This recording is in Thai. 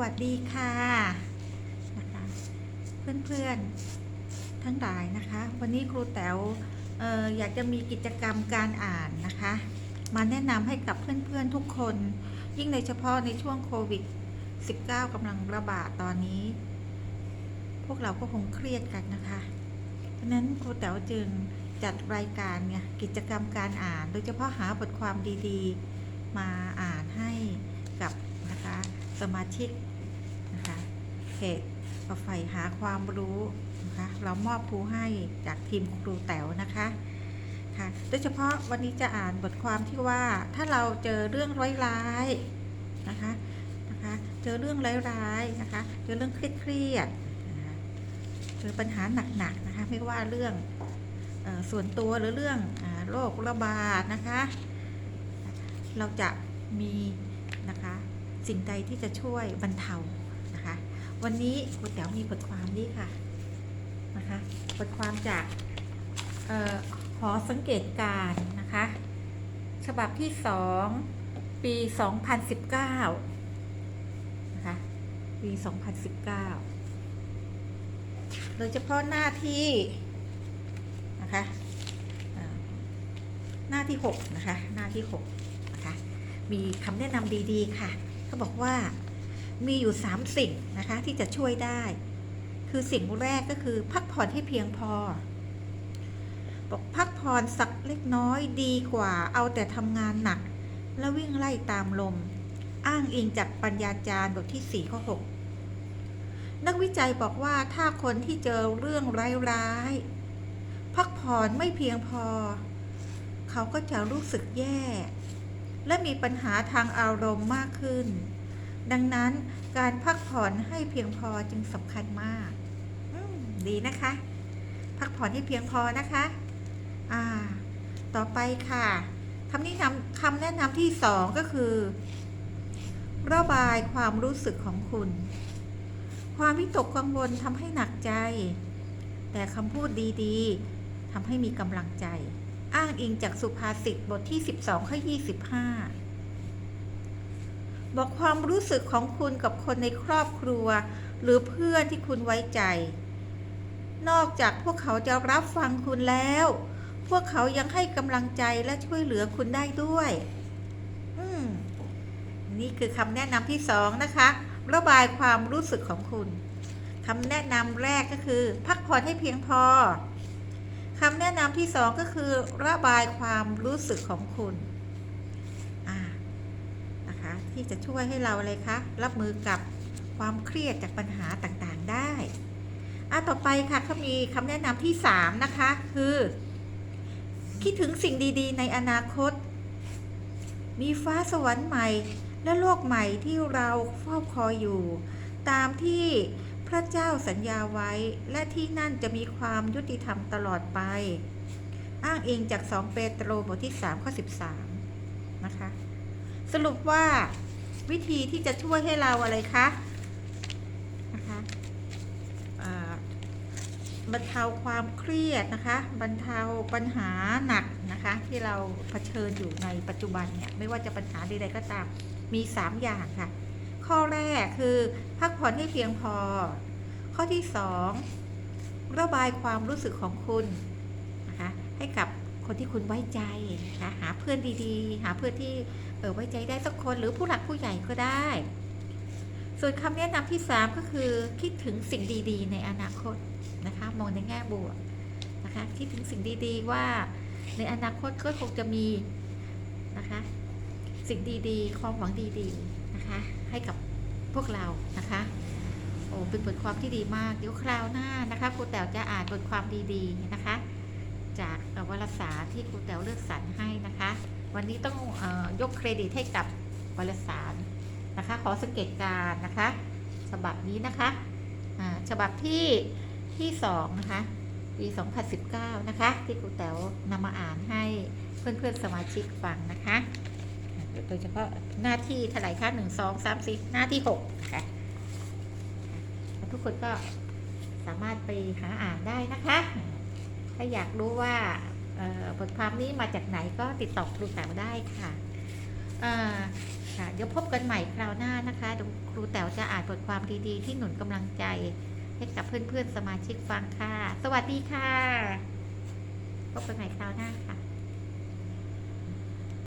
วัสดีค่ะนะคะเพื่อนๆทั้งหลายนะคะ วันนี้ครูแต๋วอออยากจะมีกิจกรรมการอ่านนะคะ มาแนะนำให้กับเพื่อนๆทุกคน ยิ่งในเฉพาะในช่วงโควิด -19 กำลังระบาดตอนนี้ พวกเราก็คงเครียดกันนะคะ เพราะนั้นครูแต๋วจึงจัดรายการเนี่ยกิจกรรมการอ่าน โดยเฉพาะหาบทความดีๆ มาอ่านให้ สมาชิกนะคะเพจเอาใฝ่หาความรู้นะคะเรามอบครูให้จากทีมครูแต๋วนะคะค่ะโดยเฉพาะวันนี้จะอ่านบทความที่ว่าถ้าเราเจอเรื่องร้ายๆนะคะนะคะเจอเรื่องร้ายๆนะคะเจอเรื่องเครียดๆนะคะเจอปัญหาหนักๆนะคะไม่ว่าเรื่องส่วนตัวหรือเรื่องอโรคระบาดนะคะ เราจะมีนะคะ สิ่งใดที่จะช่วยบรรเทานะคะ วันนี้ครูแต๋วมีบทความนี้ค่ะนะคะบทความจากเออหอสังเกตการนะคะ ฉบับที่สองปี 2019นะคะปี 2019 โดยเฉพาะหน้าที่นะคะหน้าที่ 6 นะคะ หน้าที่ 6 นะคะ มีคำแนะนำดี ๆ ค่ะ เขาบอกว่ามีอยู่ 3 สิ่งนะคะที่จะช่วยได้ คือสิ่งแรกก็คือพักผ่อนให้เพียงพอ บอกพักผ่อนสักเล็กน้อยดีกว่าเอาแต่ทำงานหนัก แล้ววิ่งไล่ตามลม อ้างอิงจากปัญญาจารย์บทที่ 4 ข้อ 6 นักวิจัยบอกว่าถ้าคนที่เจอเรื่องร้ายๆพักผ่อนไม่เพียงพอ เขาก็จะรู้สึกแย่ และมีปัญหาทางอารมณ์มากขึ้น ดังนั้นการพักผ่อนให้เพียงพอจึงสำคัญมากมดีนะคะ พักผ่อนให้เพียงพอนะคะอ่าต่อไปค่ะคำแนะนำคำแนะนำที่สองก็คือ ระบายความรู้สึกของคุณ ความวิตกกังวลทำให้หนักใจ แต่คำพูดดีๆทำให้มีกำลังใจ อ้างอิงจากสุภาษิตบทที่ 12ข้อ25 บอกความรู้สึกของคุณกับคนในครอบครัว หรือเพื่อนที่คุณไว้ใจ นอกจากพวกเขาจะรับฟังคุณแล้ว พวกเขายังให้กำลังใจและช่วยเหลือคุณได้ด้วย อืม นี่คือคำแนะนำที่สองนะคะ ระบายความรู้สึกของคุณคำแนะนำแรกก็คือ พักผ่อนให้เพียงพอ คำแนะนำที่สองก็คือระบายความรู้สึกของคุณนะคะที่จะช่วยให้เราอะไรคะรับมือกับความเครียดจากปัญหาต่างๆได้อะต่อไปค่ะเขามีคำแนะนำที่สามนะคะคือ คิดถึงสิ่งดีๆ ในอนาคต มีฟ้าสวรรค์ใหม่ และโลกใหม่ที่เราเฝ้าคอยอยู่ ตามที่ พระเจ้าสัญญาไว้และที่นั่นจะมีความยุติธรรมตลอดไป อ้างอิงจาก 2 เปโตรบทที่3ข้อ13 นะคะ สรุปว่าวิธีที่จะช่วยให้เราอะไรคะนะคะบรรเทาความเครียดนะคะ บรรเทาปัญหาหนักนะคะ ที่เราเผชิญอยู่ในปัจจุบันเนี่ยไม่ว่าจะปัญหาใดๆก็ตามมี 3 อย่างค่ะ ข้อแรกคือพักผ่อนให้เพียงพอ ข้อที่ 2 ระบายความรู้สึกของคุณนะคะให้กับคนที่คุณไว้ใจนะคะหาเพื่อนดีๆ หาเพื่อนที่เออไว้ใจได้สักคนหรือผู้หลักผู้ใหญ่ก็ได้ ส่วนคำแนะนำที่ 3 ก็คือคิดถึงสิ่งดีๆ ในอนาคตนะคะมองในแง่บวกนะคะคิดถึงสิ่งดีๆว่าในอนาคตก็คงจะมีนะคะสิ่งดีๆ ความหวังดีๆ นะคะ ให้กับพวกเรานะคะ โอ้เป็นบทความที่ดีมาก เดี๋ยวคราวหน้านะคะครูแต๋วจะอ่านบทความดีๆนะคะ จากวารสารที่ครูแต๋วเลือกสรรให้นะคะ วันนี้ต้องอยกเครดิตให้กับวารสารนะคะ ขอสังเกตการนะคะ ฉบับนี้นะคะฉบับที่ที่สองนะคะปี 2019 นะคะ ที่ครูแต๋วนำมาอ่านให้เพื่อนๆสมาชิกฟังนะคะ โดยเฉพาะหน้าที่เท่าไหร่คะหนึ่งสองสามสี่หน้าที่หกค่ะทุกคนก็สามารถไปหาอ่านได้นะคะ ถ้าอยากรู้ว่าบทความนี้มาจากไหนก็ติดต่อครูแต๋วได้ค่ะเค่ะ เดี๋ยวพบกันใหม่คราวหน้านะคะครูแต๋วจะอ่านบทความดีๆ ที่หนุนกำลังใจให้กับเพื่อนๆสมาชิกฟังค่ะ สวัสดีค่ะ พบกันใหม่คราวหน้าค่ะ